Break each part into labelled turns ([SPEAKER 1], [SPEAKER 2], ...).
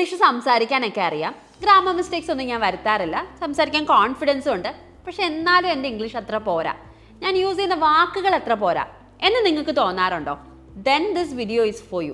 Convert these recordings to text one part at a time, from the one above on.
[SPEAKER 1] English സംസാരിക്കാനൊക്കെ അറിയാം. Grammar mistakes ഒന്നും ഞാൻ വരുത്താറില്ല. സംസാരിക്കാൻ കോൺഫിഡൻസും ഉണ്ട്. പക്ഷെ എന്നാലും എന്റെ ഇംഗ്ലീഷ് അത്ര പോരാ. ഞാൻ യൂസ് ചെയ്യുന്ന വാക്കുകൾ എത്ര പോരാ. എന്ന് നിങ്ങൾക്ക് തോന്നാറുണ്ടോ? Then this video is for you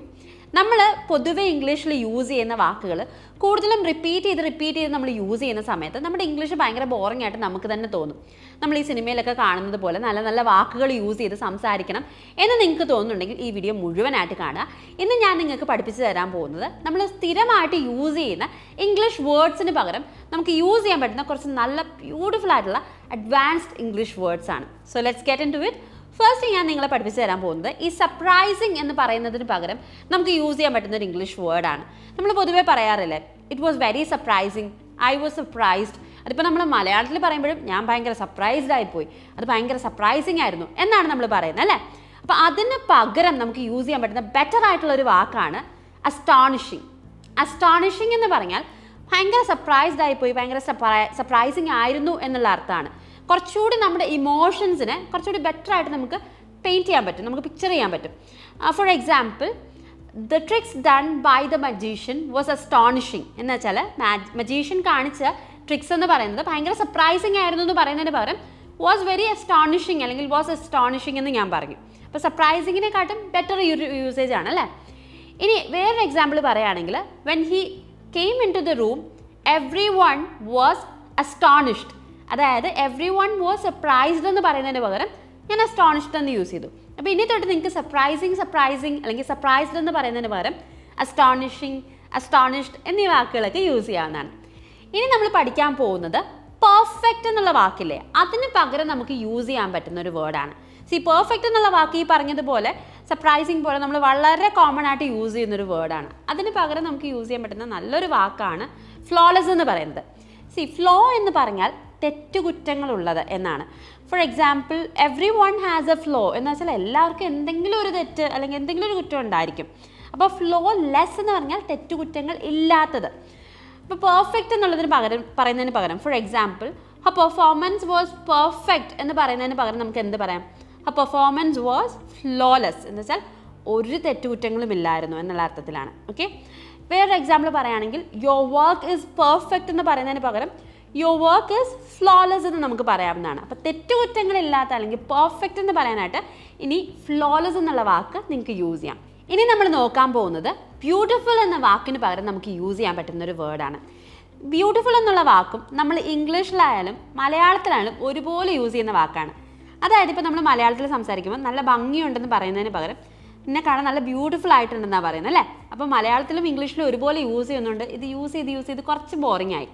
[SPEAKER 1] നമ്മൾ പൊതുവെ ഇംഗ്ലീഷിൽ യൂസ് ചെയ്യുന്ന വാക്കുകൾ കൂടുതലും റിപ്പീറ്റ് ചെയ്ത് റിപ്പീറ്റ് ചെയ്ത് നമ്മൾ യൂസ് ചെയ്യുന്ന സമയത്ത് നമ്മുടെ ഇംഗ്ലീഷ് ഭയങ്കര ബോറിംഗ് ആയിട്ട് നമുക്ക് തന്നെ തോന്നും. നമ്മൾ ഈ സിനിമയിലൊക്കെ കാണുന്നത് പോലെ നല്ല നല്ല വാക്കുകൾ യൂസ് ചെയ്ത് സംസാരിക്കണം എന്ന് നിങ്ങൾക്ക് തോന്നുന്നുണ്ടെങ്കിൽ ഈ വീഡിയോ മുഴുവനായിട്ട് കാണുക. ഇന്ന് ഞാൻ നിങ്ങൾക്ക് പഠിപ്പിച്ചു തരാൻ പോകുന്നത് നമ്മൾ സ്ഥിരമായിട്ട് യൂസ് ചെയ്യുന്ന ഇംഗ്ലീഷ് വേർഡ്സിന് പകരം നമുക്ക് യൂസ് ചെയ്യാൻ പറ്റുന്ന കുറച്ച് നല്ല ബ്യൂട്ടിഫുൾ ആയിട്ടുള്ള അഡ്വാൻസ്ഡ് ഇംഗ്ലീഷ് വേർഡ്സ് ആണ്. So let's get into it first ഞാൻ നിങ്ങളെ പഠിപ്പിച്ചു തരാൻ പോകുന്നത് ഈ സർപ്രൈസിങ് എന്ന് പറയുന്നതിന് പകരം നമുക്ക് യൂസ് ചെയ്യാൻ പറ്റുന്ന ഒരു ഇംഗ്ലീഷ് വേർഡാണ് നമ്മൾ പൊതുവേ പറയാറില്ലേ it was very surprising I was surprised അതിപ്പോൾ നമ്മൾ മലയാളത്തിൽ പറയുമ്പോഴും ഞാൻ ഭയങ്കര സർപ്രൈസ്ഡ് ആയിപ്പോയി. അത് ഭയങ്കര സർപ്രൈസിങ് ആയിരുന്നു എന്നാണ് നമ്മൾ പറയുന്നത് അല്ലേ? അപ്പോൾ അതിന് പകരം നമുക്ക് യൂസ് ചെയ്യാൻ പറ്റുന്ന ബെറ്റർ ആയിട്ടുള്ള ഒരു വാക്കാണ് അസ്റ്റോണിഷിങ് അസ്റ്റോണിഷിങ് എന്ന് പറഞ്ഞാൽ ഭയങ്കര സർപ്രൈസ്ഡ് ആയിപ്പോയി ഭയങ്കര സർപ്രൈസിങ് ആയിരുന്നു എന്നുള്ള അർത്ഥമാണ്. കുറച്ചുകൂടി നമ്മുടെ ഇമോഷൻസിനെ കുറച്ചുകൂടി ബെറ്റർ ആയിട്ട് നമുക്ക് പെയിന്റ് ചെയ്യാൻ പറ്റും നമുക്ക് പിക്ചർ ചെയ്യാൻ പറ്റും. For example the tricks done by the magician was astonishing എന്ന് വെച്ചാൽ മജീഷ്യൻ കാണിച്ച ട്രിക്സ് എന്ന് പറയുന്നത് ഭയങ്കര സർപ്രൈസിങ് ആയിരുന്നു എന്ന് പറയുന്നതിന് പകരം വാസ് വെരി അസ്റ്റോണിഷിങ് അല്ലെങ്കിൽ വാസ് അസ്റ്റോണിഷിങ് എന്ന് ഞാൻ പറഞ്ഞു. അപ്പോൾ സർപ്രൈസിങ്ങിനെക്കാട്ടും ബെറ്റർ യൂസേജ് ആണ് അല്ലേ? ഇനി വേറൊരു എക്സാമ്പിൾ പറയുകയാണെങ്കിൽ when he came into the room everyone was astonished അതായത് എവ്രി വൺ വാസ് സർപ്രൈസ്ഡ് എന്ന് പറയുന്നതിന് പകരം ഞാൻ അസ്റ്റോണിഷ്ഡ് എന്ന് യൂസ് ചെയ്തു. അപ്പോൾ ഇനി തൊട്ട് നിങ്ങൾക്ക് സർപ്രൈസിങ് സർപ്രൈസിങ് അല്ലെങ്കിൽ സർപ്രൈസ്ഡ് എന്ന് പറയുന്നതിന് പകരം അസ്റ്റോണിഷിങ് അസ്റ്റോണിഷ്ഡ് എന്നീ വാക്കുകളൊക്കെ യൂസ് ചെയ്യാവുന്നതാണ്. ഇനി നമ്മൾ പഠിക്കാൻ പോകുന്നത് പെർഫെക്റ്റ് എന്നുള്ള വാക്കില്ലേ? അതിന് പകരം നമുക്ക് യൂസ് ചെയ്യാൻ പറ്റുന്ന ഒരു വേർഡാണ് സി പെർഫെക്റ്റ് എന്നുള്ള വാക്ക് ഈ പറഞ്ഞതുപോലെ സർപ്രൈസിങ് പോലെ നമ്മൾ വളരെ കോമൺ ആയിട്ട് യൂസ് ചെയ്യുന്ന ഒരു വേർഡാണ് അതിന് പകരം നമുക്ക് യൂസ് ചെയ്യാൻ പറ്റുന്ന നല്ലൊരു വാക്കാണ് ഫ്ലോലെസ് എന്ന് പറയുന്നത്. സി ഫ്ലോ എന്ന് പറഞ്ഞാൽ തെറ്റുകുറ്റങ്ങളുള്ളത് എന്നാണ്. For example everyone has a flaw എന്ന് വെച്ചാൽ എല്ലാവർക്കും എന്തെങ്കിലും ഒരു തെറ്റ് അല്ലെങ്കിൽ എന്തെങ്കിലും ഒരു കുറ്റം ഉണ്ടായിരിക്കും. അപ്പോൾ ഫ്ലോ ലെസ് എന്ന് പറഞ്ഞാൽ തെറ്റുകുറ്റങ്ങൾ ഇല്ലാത്തത്. ഇപ്പോൾ പെർഫെക്റ്റ് എന്നുള്ളതിന് പകരം പറയുന്നതിന് പകരം for example her performance was perfect എന്ന് പറയുന്നതിന് പകരം നമുക്ക് എന്ത് പറയാം? ഹ പെർഫോമൻസ് വാസ് ഫ്ലോലെസ് എന്ന് വെച്ചാൽ ഒരു തെറ്റുകുറ്റങ്ങളും ഇല്ലായിരുന്നു എന്നുള്ള അർത്ഥത്തിലാണ്. ഓക്കെ വേറൊരു എക്സാമ്പിൾ പറയുകയാണെങ്കിൽ യുവർ വർക്ക് ഈസ് പെർഫെക്റ്റ് എന്ന് പറയുന്നതിന് പകരം യുവർ വർക്ക് ഈസ് ഫ്ലോലെസ് എന്ന് നമുക്ക് പറയാവുന്നതാണ്. അപ്പോൾ തെറ്റുകുറ്റങ്ങളില്ലാത്ത അല്ലെങ്കിൽ പെർഫെക്റ്റ് എന്ന് പറയാനായിട്ട് ഇനി ഫ്ലോലെസ് എന്നുള്ള വാക്ക് നിങ്ങൾക്ക് യൂസ് ചെയ്യാം. ഇനി നമ്മൾ നോക്കാൻ പോകുന്നത് ബ്യൂട്ടിഫുൾ എന്ന വാക്കിന് പകരം നമുക്ക് യൂസ് ചെയ്യാൻ പറ്റുന്ന ഒരു വേർഡാണ് ബ്യൂട്ടിഫുൾ എന്നുള്ള വാക്കും നമ്മൾ ഇംഗ്ലീഷിലായാലും മലയാളത്തിലായാലും ഒരുപോലെ യൂസ് ചെയ്യുന്ന വാക്കാണ്. അതായത് ഇപ്പോൾ നമ്മൾ മലയാളത്തിൽ സംസാരിക്കുമ്പോൾ നല്ല ഭംഗിയുണ്ടെന്ന് പറയുന്നതിന് പകരം എന്നെ കാണാൻ നല്ല ബ്യൂട്ടിഫുൾ ആയിട്ടുണ്ടെന്നാണ് പറയുന്നത് അല്ലേ? അപ്പോൾ മലയാളത്തിലും ഇംഗ്ലീഷിലും ഒരുപോലെ യൂസ് ചെയ്യുന്നുണ്ട്. ഇത് യൂസ് ചെയ്ത് യൂസ് ചെയ്ത് കുറച്ച് ബോറിംഗ് ആയി.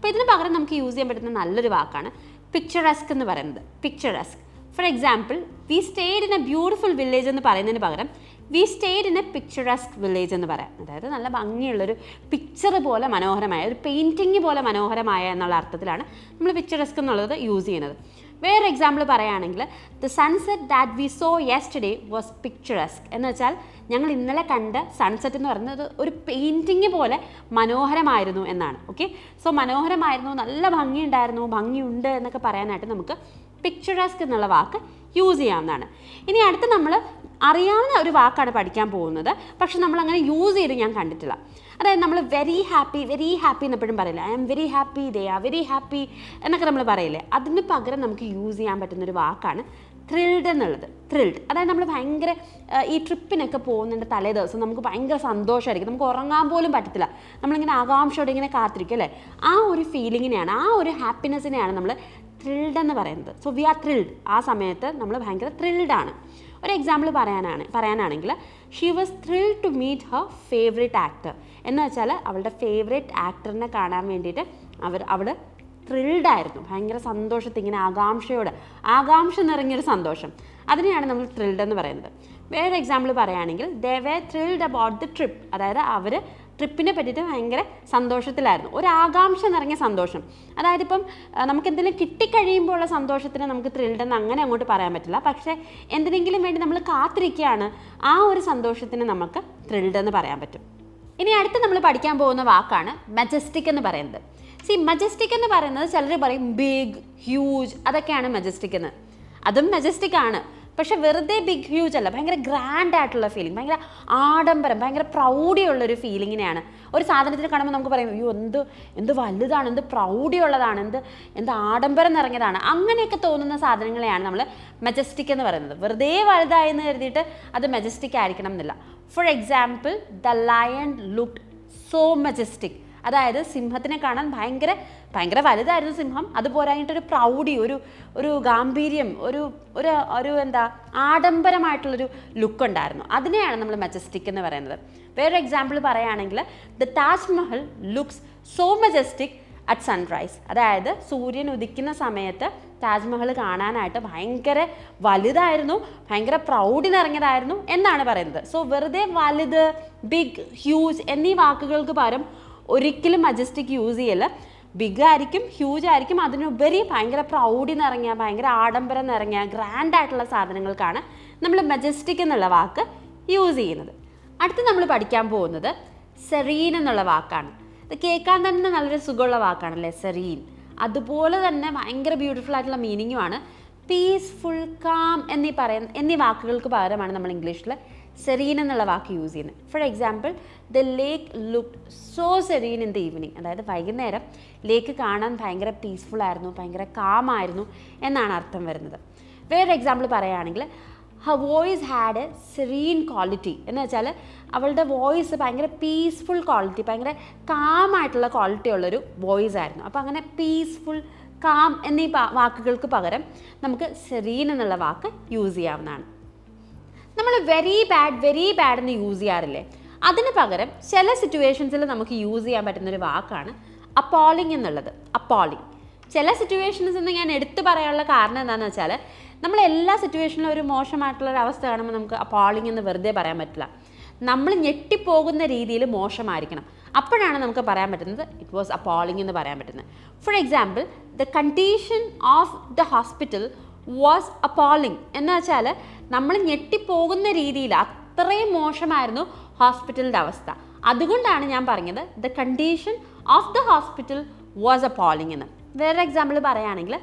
[SPEAKER 1] അപ്പോൾ ഇതിന് പകരം നമുക്ക് യൂസ് ചെയ്യാൻ പറ്റുന്ന നല്ലൊരു വാക്കാണ് പിക്ചറസ്ക് എന്ന് പറയുന്നത്. Picturesque for example we stayed in a beautiful village എന്ന് പറയുന്നതിന് പകരം we stayed in a picturesque village എന്ന് പറയാം. അതായത് നല്ല ഭംഗിയുള്ളൊരു പിക്ചർ പോലെ മനോഹരമായ ഒരു പെയിന്റിങ് പോലെ മനോഹരമായ എന്നുള്ള അർത്ഥത്തിലാണ് നമ്മൾ പിക്ചറസ്ക് എന്നുള്ളത് യൂസ് ചെയ്യുന്നത്. വേറെ എക്സാമ്പിൾ പറയുകയാണെങ്കിൽ the sunset that we saw yesterday was picturesque എന്ന് വെച്ചാൽ ഞങ്ങൾ ഇന്നലെ കണ്ട സൺസെറ്റ് എന്ന് പറയുന്നത് ഒരു പെയിന്റിങ് പോലെ മനോഹരമായിരുന്നു എന്നാണ്. ഓക്കെ സോ മനോഹരമായിരുന്നു നല്ല ഭംഗിയുണ്ടായിരുന്നു ഭംഗിയുണ്ട് എന്നൊക്കെ പറയാനായിട്ട് നമുക്ക് പിക്ചറസ്ക് എന്നുള്ള വാക്ക് യൂസ് ചെയ്യാവുന്നതാണ്. ഇനി അടുത്ത് നമ്മൾ അറിയാവുന്ന ഒരു വാക്കാണ് പഠിക്കാൻ പോകുന്നത്. പക്ഷെ നമ്മൾ അങ്ങനെ യൂസ് ചെയ്ത് ഞാൻ കണ്ടിട്ടില്ല. അതായത് നമ്മൾ വെരി ഹാപ്പി വെരി ഹാപ്പി എന്നെപ്പോഴും പറയില്ല I'm very happy they are very happy എന്നൊക്കെ നമ്മൾ പറയില്ലേ. അതിന് പകരം നമുക്ക് യൂസ് ചെയ്യാൻ പറ്റുന്ന ഒരു വാക്കാണ് ത്രിൽഡ് എന്നുള്ളത്. ത്രിൽഡ് അതായത് നമ്മൾ ഭയങ്കര ഈ ട്രിപ്പിനൊക്കെ പോകുന്നതിന്റെ തലേ ദിവസം നമുക്ക് ഭയങ്കര സന്തോഷമായിരിക്കും നമുക്ക് ഉറങ്ങാൻ പോലും പറ്റത്തില്ല. നമ്മളിങ്ങനെ ആകാംക്ഷയോടെ ഇങ്ങനെ കാത്തിരിക്കും അല്ലേ? ആ ഒരു ഫീലിങ്ങിനെയാണ് ആ ഒരു ഹാപ്പിനെസ്സിനെയാണ് നമ്മൾ ത്രിൽഡ് എന്ന് പറയുന്നത്. സോ വി ആർ ത്രിൽഡ് ആ സമയത്ത് നമ്മൾ ഭയങ്കര ത്രിൽഡ് ആണ്. ഒരു എക്സാമ്പിൾ പറയാനാണ് പറയാനാണെങ്കിൽ she was thrill to meet her favourite actor എന്ന് വെച്ചാൽ അവളുടെ ഫേവറേറ്റ് ആക്ടറിനെ കാണാൻ വേണ്ടിയിട്ട് അവർ അവൾ ത്രിൽഡ് ആയിരുന്നു. ഭയങ്കര സന്തോഷത്തിൽ ഇങ്ങനെ ആകാംക്ഷയോട് ആകാംക്ഷ നിറഞ്ഞൊരു സന്തോഷം. അതിനെയാണ് നമ്മൾ ത്രിൽഡ് എന്ന് പറയുന്നത്. വേറെ എക്സാമ്പിൾ പറയുകയാണെങ്കിൽ they were thrilled about the trip അതായത് അവർ ട്രിപ്പിനെ പറ്റിയിട്ട് ഭയങ്കര സന്തോഷത്തിലായിരുന്നു. ഒരു ആകാംക്ഷ നിറഞ്ഞ സന്തോഷം. അതായത് ഇപ്പം നമുക്ക് എന്തെങ്കിലും കിട്ടിക്കഴിയുമ്പോൾ ഉള്ള സന്തോഷത്തിന് നമുക്ക് ത്രില്ഡെന്ന് അങ്ങനെ അങ്ങോട്ട് പറയാൻ പറ്റില്ല. പക്ഷേ എന്തിനെങ്കിലും വേണ്ടി നമ്മൾ കാത്തിരിക്കുകയാണ് ആ ഒരു സന്തോഷത്തിന് നമുക്ക് ത്രിൽഡ് എന്ന് പറയാൻ പറ്റും. ഇനി അടുത്ത് നമ്മൾ പഠിക്കാൻ പോകുന്ന വാക്കാണ് മജസ്റ്റിക് എന്ന് പറയുന്നത്. സി മജസ്റ്റിക് എന്ന് പറയുന്നത് ചിലർ പറയും ബിഗ് ഹ്യൂജ് അതൊക്കെയാണ് മജസ്റ്റിക് എന്ന്. അതും മജസ്റ്റിക് ആണ്. പക്ഷെ വെറുതെ ബിഗ് ഹ്യൂജ് അല്ല ഭയങ്കര ഗ്രാൻഡ് ആയിട്ടുള്ള ഫീലിംഗ് ഭയങ്കര ആഡംബരം ഭയങ്കര പ്രൗഢിയുള്ള ഒരു ഫീലിങ്ങിനെയാണ് ഒരു സാധനത്തിന് കാണുമ്പോൾ നമുക്ക് പറയും അയ്യോ എന്ത് എന്ത് വലുതാണ് എന്ത് പ്രൗഢിയുള്ളതാണ് എന്ത് എന്ത് ആഡംബരം നിറഞ്ഞതാണ്. അങ്ങനെയൊക്കെ തോന്നുന്ന സാധനങ്ങളെയാണ് നമ്മൾ മെജസ്റ്റിക് എന്ന് പറയുന്നത്. വെറുതെ വലുതായെന്ന് കരുതിയിട്ട് അത് മെജസ്റ്റിക് ആയിരിക്കണം എന്നില്ല. For example the lion look so majestic അതായത് സിംഹത്തിനെ കാണാൻ ഭയങ്കര ഭയങ്കര വലുതായിരുന്നു സിംഹം. അത് പോരാഞ്ഞിട്ടൊരു പ്രൗഢി ഒരു ഒരു ഗാംഭീര്യം ഒരു ഒരു ഒരു എന്താ ആഡംബരമായിട്ടുള്ളൊരു ലുക്ക് ഉണ്ടായിരുന്നു. അതിനെയാണ് നമ്മൾ മെജസ്റ്റിക് എന്ന് പറയുന്നത്. വേറൊരു എക്സാമ്പിൾ പറയുകയാണെങ്കിൽ the Taj Mahal looks so majestic at sunrise അതായത് സൂര്യൻ ഉദിക്കുന്ന സമയത്ത് താജ്മഹൽ കാണാനായിട്ട് ഭയങ്കര വലുതായിരുന്നു ഭയങ്കര പ്രൗഢി നിറഞ്ഞതായിരുന്നു എന്നാണ് പറയുന്നത്. സോ വെറുതെ വലുത് ബിഗ് ഹ്യൂജ് എന്നീ വാക്കുകൾക്ക് പകരം ഒരിക്കലും മജസ്റ്റിക് യൂസ് ചെയ്യല്ല. ബിഗ് ആയിരിക്കും ഹ്യൂജ് ആയിരിക്കും. അതിനുപരി ഭയങ്കര പ്രൗഡി നിറങ്ങിയ ഭയങ്കര ആഡംബരം നിറങ്ങിയ ഗ്രാൻഡ് ആയിട്ടുള്ള സാധനങ്ങൾക്കാണ് നമ്മൾ മജസ്റ്റിക് എന്നുള്ള വാക്ക് യൂസ് ചെയ്യുന്നത്. അടുത്ത് നമ്മൾ പഠിക്കാൻ പോകുന്നത് സെറീൻ എന്നുള്ള വാക്കാണ്. ഇത് കേൾക്കാൻ തന്നെ നല്ലൊരു സുഖമുള്ള വാക്കാണല്ലേ സെറീൻ അതുപോലെ തന്നെ ഭയങ്കര ബ്യൂട്ടിഫുൾ ആയിട്ടുള്ള മീനിങ്ങുമാണ് പീസ്ഫുൾ കാം എന്നീ പറയുന്ന എന്നീ വാക്കുകൾക്ക് പകരമാണ് നമ്മൾ ഇംഗ്ലീഷിൽ സെറീൻ എന്നുള്ള വാക്ക് യൂസ് ചെയ്യുന്നത് for example the lake look so serene in the evening അതായത് വൈകുന്നേരം ലേക്ക് കാണാൻ ഭയങ്കര പീസ്ഫുൾ ആയിരുന്നു ഭയങ്കര കാമായിരുന്നു എന്നാണ് അർത്ഥം വരുന്നത്. വേറൊരു എക്സാമ്പിൾ പറയുകയാണെങ്കിൽ her voice had a serene quality എന്ന് വെച്ചാൽ അവളുടെ വോയിസ് ഭയങ്കര പീസ്ഫുൾ ക്വാളിറ്റി ഭയങ്കര കാമായിട്ടുള്ള ക്വാളിറ്റി ഉള്ളൊരു വോയിസ് ആയിരുന്നു. അപ്പോൾ അങ്ങനെ പീസ്ഫുൾ കാം എന്നീ വാക്കുകൾക്ക് പകരം നമുക്ക് സെറീൻ എന്നുള്ള വാക്ക് യൂസ് ചെയ്യാവുന്നതാണ്. നമ്മൾ വെരി ബാഡ് വെരി ബാഡ് എന്ന് യൂസ് ചെയ്യാറില്ലേ? അതിന് പകരം ചില സിറ്റുവേഷൻസിൽ നമുക്ക് യൂസ് ചെയ്യാൻ പറ്റുന്ന ഒരു വാക്കാണ് അപ്പോളിംഗ് എന്നുള്ളത്. അപ്പോളിംഗ് ചില സിറ്റുവേഷൻസ് എന്ന് ഞാൻ എടുത്തു പറയാനുള്ള കാരണം എന്താണെന്ന് വെച്ചാൽ നമ്മൾ എല്ലാ സിറ്റുവേഷനിലും ഒരു മോശമായിട്ടുള്ള ഒരു അവസ്ഥ കാണുമ്പോൾ നമുക്ക് അപ്പോളിംഗ് എന്ന് വെറുതെ പറയാൻ പറ്റില്ല. നമ്മൾ ഞെട്ടിപ്പോകുന്ന രീതിയിൽ മോശമായിരിക്കണം. അപ്പോഴാണ് നമുക്ക് പറയാൻ പറ്റുന്നത് ഇറ്റ് വാസ് അപ്പോളിംഗ് എന്ന് പറയാൻ പറ്റുന്നത്. For example the condition of the hospital was appalling എന്ന് വെച്ചാൽ നമ്മൾ ഞെട്ടിപ്പോകുന്ന രീതിയിൽ അത്രയും മോശമായിരുന്നു ഹോസ്പിറ്റലിന്റെ അവസ്ഥ. അതുകൊണ്ടാണ് ഞാൻ പറഞ്ഞത് the condition of the hospital was appalling എന്ന്. വേറൊരു എക്സാമ്പിൾ പറയുകയാണെങ്കിൽ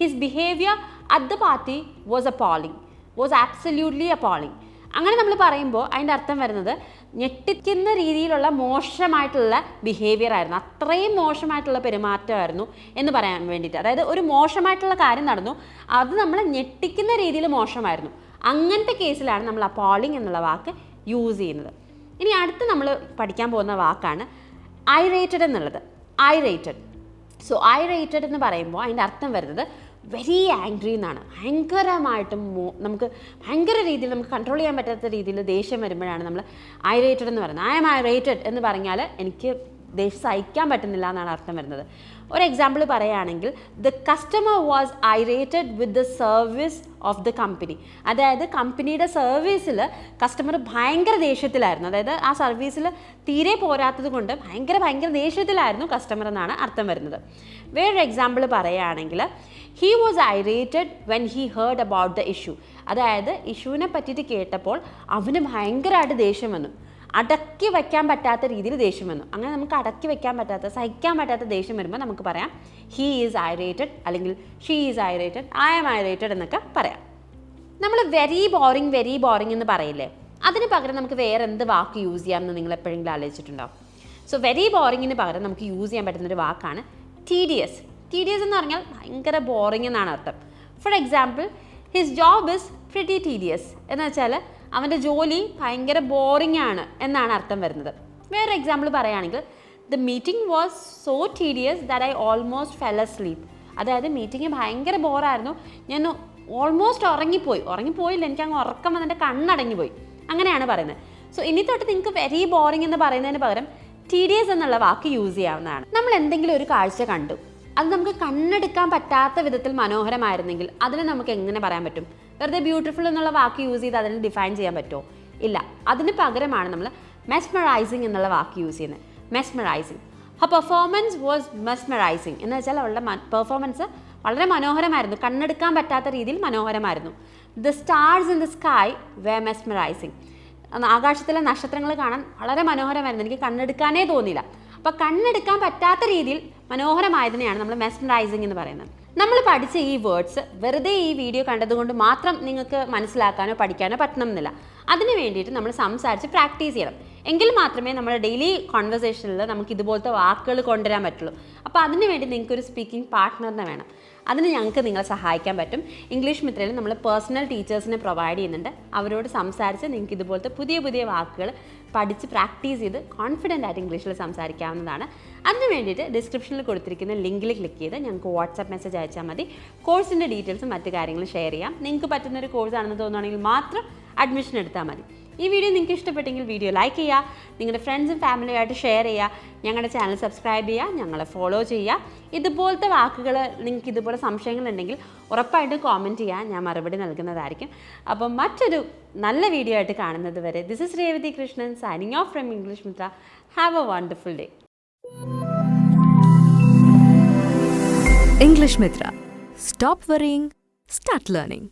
[SPEAKER 1] his behaviour at the party was appalling was absolutely appalling അങ്ങനെ നമ്മൾ പറയുമ്പോൾ അതിന്റെ അർത്ഥം വരുന്നത് ഞെട്ടിക്കുന്ന രീതിയിലുള്ള മോശമായിട്ടുള്ള ബിഹേവിയർ ആയിരുന്നു. അത്രയും മോശമായിട്ടുള്ള പെരുമാറ്റമായിരുന്നു എന്ന് പറയാൻ വേണ്ടിയിട്ട്. അതായത് ഒരു മോശമായിട്ടുള്ള കാര്യം നടന്നു. അത് നമ്മൾ ഞെട്ടിക്കുന്ന രീതിയിൽ മോശമായിരുന്നു. അങ്ങനത്തെ കേസിലാണ് നമ്മൾ അപ്പോളിംഗ് എന്നുള്ള വാക്ക് യൂസ് ചെയ്യുന്നത്. ഇനി അടുത്ത് നമ്മൾ പഠിക്കാൻ പോകുന്ന വാക്കാണ് ഐറേറ്റഡ് റേറ്റഡ് എന്നുള്ളത്. Irated rated so irated എന്ന് പറയുമ്പോൾ അതിന്റെ അർത്ഥം വരുന്നത് വെരി ആംഗ്രി എന്നാണ്. ഭയങ്കരമായിട്ടും മോ- നമുക്ക് ഭയങ്കര രീതിയിൽ നമുക്ക് കൺട്രോൾ ചെയ്യാൻ പറ്റാത്ത രീതിയിൽ ദേഷ്യം വരുമ്പോഴാണ് നമ്മൾ ഐ റേറ്റഡ് എന്ന് പറയുന്നത്. ഐ എം ഐ റേറ്റഡ് എന്ന് പറഞ്ഞാൽ എനിക്ക് സഹിക്കാൻ പറ്റുന്നില്ല എന്നാണ് അർത്ഥം വരുന്നത്. ഒരു എക്സാമ്പിൾ പറയുകയാണെങ്കിൽ the customer was irated with the service of the company അതായത് കമ്പനിയുടെ സർവീസിൽ കസ്റ്റമർ ഭയങ്കര ദേഷ്യത്തിലായിരുന്നു. അതായത് ആ സർവീസിൽ തീരെ പോരാത്തത് കൊണ്ട് ഭയങ്കര ഭയങ്കര ദേഷ്യത്തിലായിരുന്നു കസ്റ്റമർ എന്നാണ് അർത്ഥം വരുന്നത്. വേറൊരു എക്സാമ്പിൾ പറയുകയാണെങ്കിൽ he was irated when he heard about the issue അതായത് ഇഷ്യൂവിനെ പറ്റിയിട്ട് കേട്ടപ്പോൾ അവന് ഭയങ്കരമായിട്ട് ദേഷ്യം വന്നു. അടക്കി വയ്ക്കാൻ പറ്റാത്ത രീതിയിൽ ദേഷ്യം വന്നു. അങ്ങനെ നമുക്ക് അടക്കി വയ്ക്കാൻ പറ്റാത്ത സഹിക്കാൻ പറ്റാത്ത ദേഷ്യം വരുമ്പോൾ നമുക്ക് പറയാം ഹീ ഈസ് ഐറേറ്റഡ് അല്ലെങ്കിൽ she is irated I am irated എന്നൊക്കെ പറയാം. നമ്മൾ വെരി ബോറിങ് വെരി ബോറിങ് എന്ന് പറയില്ലേ? അതിന് പകരം നമുക്ക് വേറെ എന്ത് വാക്ക് യൂസ് ചെയ്യാമെന്ന് നിങ്ങൾ എപ്പോഴെങ്കിലും ആലോചിച്ചിട്ടുണ്ടോ? സോ വെരി ബോറിങ്ങിന് പകരം നമുക്ക് യൂസ് ചെയ്യാൻ പറ്റുന്ന ഒരു വാക്കാണ് T D S T D S എന്ന് പറഞ്ഞാൽ ഭയങ്കര ബോറിംഗ് എന്നാണ് അർത്ഥം. For example his job is pretty tedious എന്ന് വെച്ചാൽ അവന്റെ ജോലി ഭയങ്കര ബോറിംഗ് ആണ് എന്നാണ് അർത്ഥം വരുന്നത്. വേറെ എക്സാമ്പിൾ പറയുകയാണെങ്കിൽ the meeting was so tedious that I almost fell asleep അതായത് മീറ്റിംഗ് ഭയങ്കര ബോറായിരുന്നു ഞാൻ ഓൾമോസ്റ്റ് ഉറങ്ങിപ്പോയി. ഉറങ്ങിപ്പോയില്ല എനിക്ക് അങ്ങ് ഉറക്കം വന്നിട്ട് കണ്ണടങ്ങി പോയി അങ്ങനെയാണ് പറയുന്നത്. സോ ഇനി തൊട്ട് നിങ്ങൾക്ക് വെരി ബോറിംഗ് എന്ന് പറയുന്നതിന് പകരം ടീഡിയസ് എന്നുള്ള വാക്ക് യൂസ് ചെയ്യാവുന്നതാണ്. നമ്മൾ എന്തെങ്കിലും ഒരു കാഴ്ച കണ്ടു. അത് നമുക്ക് കണ്ണെടുക്കാൻ പറ്റാത്ത വിധത്തിൽ മനോഹരമായിരുന്നെങ്കിൽ അതിനെ നമുക്ക് എങ്ങനെ പറയാൻ പറ്റും? വെറുതെ ബ്യൂട്ടിഫുൾ എന്നുള്ള വാക്ക് യൂസ് ചെയ്ത് അതിനെ ഡിഫൈൻ ചെയ്യാൻ പറ്റുമോ? ഇല്ല. അതിന് പകരമാണ് നമ്മൾ മെസ്മറൈസിങ് എന്നുള്ള വാക്ക് യൂസ് ചെയ്യുന്നത്. മെസ്മറൈസിങ് ആ പെർഫോമൻസ് വാസ് മെസ്മറൈസിങ് എന്ന് വെച്ചാൽ അവളുടെ പെർഫോമൻസ് വളരെ മനോഹരമായിരുന്നു. കണ്ണെടുക്കാൻ പറ്റാത്ത രീതിയിൽ മനോഹരമായിരുന്നു. The stars in the sky were mesmerising ആകാശത്തിലെ നക്ഷത്രങ്ങൾ കാണാൻ വളരെ മനോഹരമായിരുന്നു. എനിക്ക് കണ്ണെടുക്കാനേ തോന്നിയില്ല. അപ്പോൾ കണ്ണെടുക്കാൻ പറ്റാത്ത രീതിയിൽ മനോഹരമായതിനെയാണ് നമ്മൾ മെസ്മറൈസിങ് എന്ന് പറയുന്നത്. നമ്മൾ പഠിച്ച ഈ വേർഡ്സ് വെറുതെ ഈ വീഡിയോ കണ്ടതുകൊണ്ട് മാത്രം നിങ്ങൾക്ക് മനസ്സിലാക്കാനോ പഠിക്കാനോ പറ്റണം എന്നില്ല അതിന് വേണ്ടിയിട്ട് നമ്മൾ സംസാരിച്ച് പ്രാക്ടീസ് ചെയ്യണം. എങ്കിൽ മാത്രമേ നമ്മുടെ ഡെയിലി കോൺവെർസേഷനിൽ നമുക്ക് ഇതുപോലത്തെ വാക്കുകൾ കൊണ്ടുവരാൻ പറ്റുള്ളൂ. അപ്പോൾ അതിന് വേണ്ടി നിങ്ങൾക്ക് ഒരു സ്പീക്കിംഗ് പാർട്ട്ണറിനെ വേണം. അതിന് ഞങ്ങൾക്ക് നിങ്ങളെ സഹായിക്കാൻ പറ്റും. ഇംഗ്ലീഷ് മിത്രയിൽ നമ്മൾ പേഴ്സണൽ ടീച്ചേഴ്സിനെ പ്രൊവൈഡ് ചെയ്യുന്നുണ്ട്. അവരോട് സംസാരിച്ച് നിങ്ങൾക്ക് ഇതുപോലത്തെ പുതിയ പുതിയ വാക്കുകൾ പഠിച്ച് പ്രാക്ടീസ് ചെയ്ത് കോൺഫിഡന്റ് ആയിട്ട് ഇംഗ്ലീഷിൽ സംസാരിക്കാവുന്നതാണ്. അതിന് വേണ്ടിയിട്ട് ഡിസ്ക്രിപ്ഷനിൽ കൊടുത്തിരിക്കുന്ന ലിങ്കിൽ ക്ലിക്ക് ചെയ്ത് ഞങ്ങൾക്ക് വാട്സാപ്പ് മെസ്സേജ് അയച്ചാൽ മതി. കോഴ്സിന്റെ ഡീറ്റെയിൽസും മറ്റു കാര്യങ്ങളും ഷെയർ ചെയ്യാം. നിങ്ങൾക്ക് പറ്റുന്ന ഒരു കോഴ്സാണെന്ന് തോന്നുകയാണെങ്കിൽ മാത്രം അഡ്മിഷൻ എടുത്താൽ മതി. ഈ വീഡിയോ നിങ്ങൾക്ക് ഇഷ്ടപ്പെട്ടെങ്കിൽ വീഡിയോ ലൈക്ക് ചെയ്യുക നിങ്ങളുടെ ഫ്രണ്ട്സും ഫാമിലിയുമായിട്ട് ഷെയർ ചെയ്യുക ഞങ്ങളുടെ ചാനൽ സബ്സ്ക്രൈബ് ചെയ്യുക ഞങ്ങളെ ഫോളോ ചെയ്യുക. ഇതുപോലത്തെ വാക്കുകൾ നിങ്ങൾക്ക് ഇതുപോലെ സംശയങ്ങളുണ്ടെങ്കിൽ ഉറപ്പായിട്ടും കോമന്റ് ചെയ്യുക. ഞാൻ മറുപടി നൽകുന്നതായിരിക്കും. അപ്പം മറ്റൊരു നല്ല വീഡിയോ ആയിട്ട് കാണുന്നത് വരെ this is Revathi Krishnan signing off from English Mitra have a wonderful day
[SPEAKER 2] English Mitra. Stop worrying, start learning.